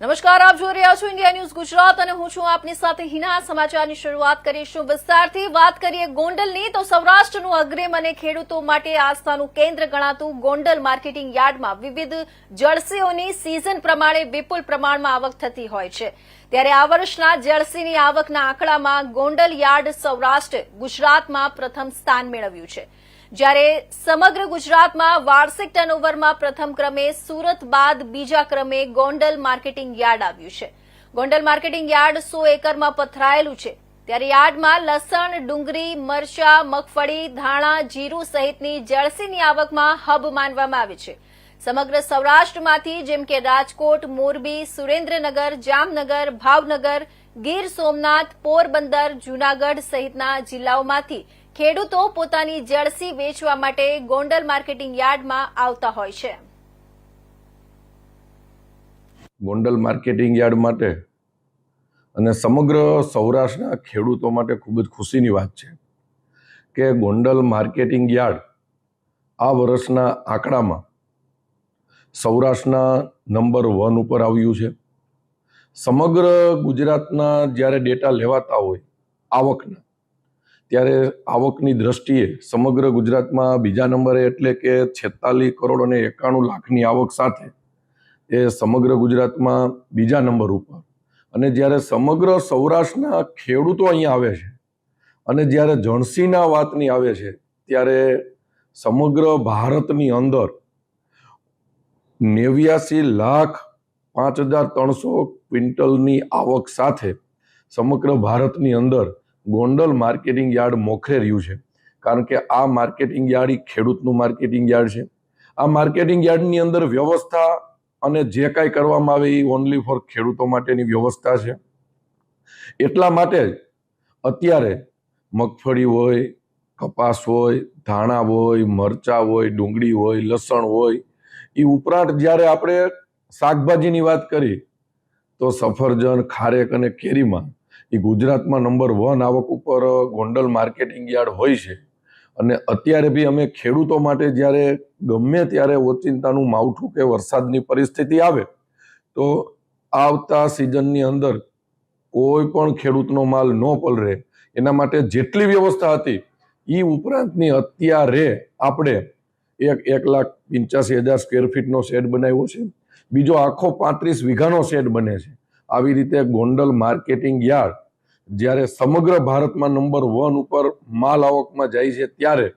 નમસ્કાર, આપ જોઈ રહ્યા છો ઇન્ડિયા ન્યૂઝ ગુજરાત અને હું છું આપની સાથે હિના. સમાચારની શરૂઆત કરીશું વિસ્તારથી. વાત કરીએ ગોંડલની, તો સૌરાષ્ટ્રનું અગ્રીમ અને ખેડૂતો માટે આસ્થાનું કેન્દ્ર ગણાતું ગોંડલ માર્કેટિંગ યાર્ડમાં વિવિધ જળસીઓની સિઝન પ્રમાણે વિપુલ પ્રમાણમાં આવક થતી હોય છે. ત્યારે આ વર્ષના જળસીની આવકના આંકડામાં ગોંડલ યાર્ડ સૌરાષ્ટ્ર ગુજરાતમાં પ્રથમ સ્થાન મેળવ્યું છે. જ્યારે સમગ્ર ગુજરાતમાં વાર્ષિક ટર્નઓવરમાં પ્રથમ ક્રમે સુરત બાદ બીજા ક્રમે ગોંડલ માર્કેટિંગ યાર્ડ આવ્યું છે. ગોંડલ માર્કેટિંગ યાર્ડ સો એકરમાં પથરાયેલું છે. ત્યારે યાર્ડમાં લસણ, ડુંગળી, મરચા, મગફળી, ધાણા, જીરું સહિતની જળસીની આવકમાં હબ માનવામાં આવે છે. સમગ્ર સૌરાષ્ટ્રમાંથી જેમ કે રાજકોટ, મોરબી, સુરેન્દ્રનગર, જામનગર, ભાવનગર, ગીર સોમનાથ, પોરબંદર, જૂનાગઢ સહિતના જિલ્લાઓમાંથી ખેડૂતો પોતાની જળસી વેચવા માટે ગોંડલ માર્કેટિંગ યાર્ડમાં આવતા હોય છે. ગોંડલ માર્કેટિંગ યાર્ડ માટે અને સમગ્ર સૌરાષ્ટ્રના ખેડૂતો માટે ખૂબ જ ખુશીની વાત છે કે ગોંડલ માર્કેટિંગ યાર્ડ આ વર્ષના આંકડામાં સૌરાષ્ટ્રના નંબર વન ઉપર આવ્યું છે. સમગ્ર ગુજરાતના જ્યારે ડેટા લેવાતા હોય, આવકના ત્યારે આવકની દ્રષ્ટિએ સમગ્ર ગુજરાતમાં બીજા નંબરે એટલે કે છેતાલીસ કરોડ અને એકાણું લાખની આવક સાથે એ સમગ્ર ગુજરાતમાં બીજા નંબર ઉપર. અને જ્યારે સમગ્ર સૌરાષ્ટ્રના ખેડૂતો અહીંયા આવે છે અને જ્યારે જણસીના વાતની આવે છે, ત્યારે સમગ્ર ભારતની અંદર નેવ્યાસી લાખ પાંચ હજાર ત્રણસો ક્વિન્ટલની આવક સાથે સમગ્ર ભારતની અંદર ગોંડલ માર્કેટિંગ યાર્ડ મોખરે રહ્યું છે. કારણ કે આ માર્કેટિંગ યાર્ડ એ ખેડૂતનું માર્કેટિંગ યાર્ડ છે. આ માર્કેટિંગ યાર્ડની અંદર વ્યવસ્થા અને જે કાંઈ કરવામાં આવે એ ઓનલી ફોર ખેડૂતો માટેની વ્યવસ્થા છે. એટલા માટે અત્યારે મગફળી હોય, કપાસ હોય, ધાણા હોય, મરચાં હોય, ડુંગળી હોય, લસણ હોય એ ઉપરાંત જ્યારે આપણે શાકભાજીની વાત કરી, તો સફરજન, ખારેક અને કેરીમાં એ ગુજરાતમાં નંબર વન આવક ઉપર ગોંડલ માર્કેટિંગ યાર્ડ હોય છે. અને અત્યારે બી અમે ખેડૂતો માટે જ્યારે ગમે ત્યારે ઓચિંતાનું માવઠું કે વરસાદની પરિસ્થિતિ આવે, તો આવતા સિઝનની અંદર કોઈ પણ ખેડૂતનો માલ ન પલરે. એના માટે જેટલી વ્યવસ્થા હતી એ ઉપરાંતની અત્યારે આપણે એક એક લાખ પંચ્યાસી હજાર સ્ક્વેર ફીટનો શેડ બનાવ્યો છે. બીજો આખો પાંત્રીસ વીઘાનો શેડ બને છે. આવી રીતે ગોંડલ માર્કેટિંગ યાર્ડ જ્યારે સમગ્ર ભારતમાં નંબર વન ઉપર માલ આવકમાં જાય છે ત્યારે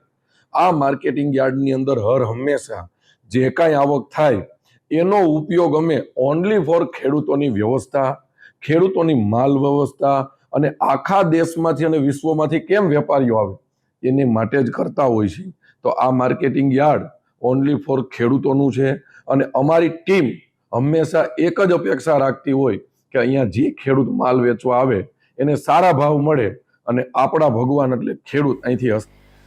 આ માર્કેટિંગ યાર્ડની અંદર હર હંમેશા જે કાંઈ આવક થાય એનો ઉપયોગ અમે ઓનલી ફોર ખેડૂતોની વ્યવસ્થા, ખેડૂતોની માલ વ્યવસ્થા અને આખા દેશમાંથી અને વિશ્વમાંથી કેમ વેપારીઓ આવે એની માટે જ કરતા હોય છે. તો આ માર્કેટિંગ યાર્ડ ઓનલી ફોર ખેડૂતોનું છે અને અમારી ટીમ હંમેશા એક જ અપેક્ષા રાખતી હોય કે અહીંયા જે ખેડૂત માલ વેચવા આવે, એને સારા ભાવ મળે અને આપણા ભગવાન એટલે ખેડૂત અહીંથી હસ